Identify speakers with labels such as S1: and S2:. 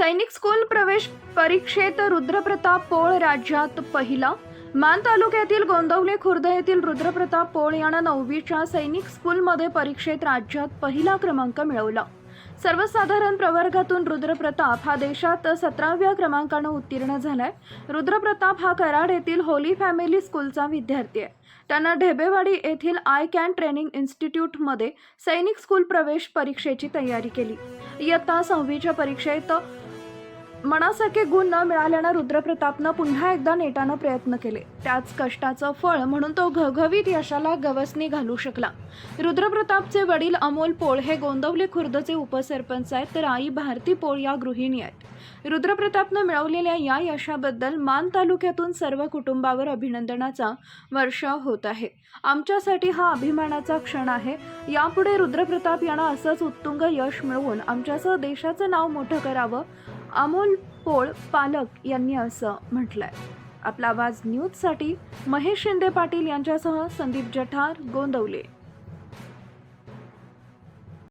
S1: सैनिक स्कूल प्रवेश परीक्षेत रुद्रप्रताप पोळ राज्यात पहिला. मान तालुक्यातील गोंदवले खुर्द येथील रुद्रप्रताप पोळ यानं नववीच्या सैनिक स्कूलमध्ये परीक्षेत राज्यात पहिला क्रमांक मिळवला. सर्वसाधारण प्रवर्गातून रुद्रप्रताप हा देशात सतराव्या क्रमांकानं उत्तीर्ण झालाय. रुद्रप्रताप हा कराड येथील होली फॅमिली स्कूलचा विद्यार्थी आहे. त्यानं ढेबेवाडी येथील आय कॅन ट्रेनिंग इन्स्टिट्यूटमध्ये सैनिक स्कूल प्रवेश परीक्षेची तयारी केली. इयत्ता सहावीच्या परीक्षेत मनासारखे गुण न मिळाल्यानं रुद्रप्रतापनं पुन्हा एकदा नेटानं प्रयत्न केले. त्याच कष्टाचं फळ म्हणून तो घवघवीत यशाला गवसणी घालू शकला. रुद्रप्रतापचे वडील अमोल पोळ हे गोंदवले खुर्दचे उपसरपंच आहेत तर आई भारती पोळ या गृहिणी आहेत. रुद्रप्रतापनं मिळवलेल्या या यशाबद्दल मान तालुक्यातून सर्व कुटुंबावर अभिनंदनाचा वर्षाव होत आहे. आमच्यासाठी हा अभिमानाचा क्षण आहे. यापुढे रुद्रप्रताप यांना असंच उत्तुंग यश मिळवून आमच्यासह देशाचं नाव मोठं करावं अमोल पोळ पालक यांनी असं म्हटलंय. आपला आवाज न्यूजसाठी महेश शिंदे पाटील यांच्यासह संदीप जठार गोंदवले.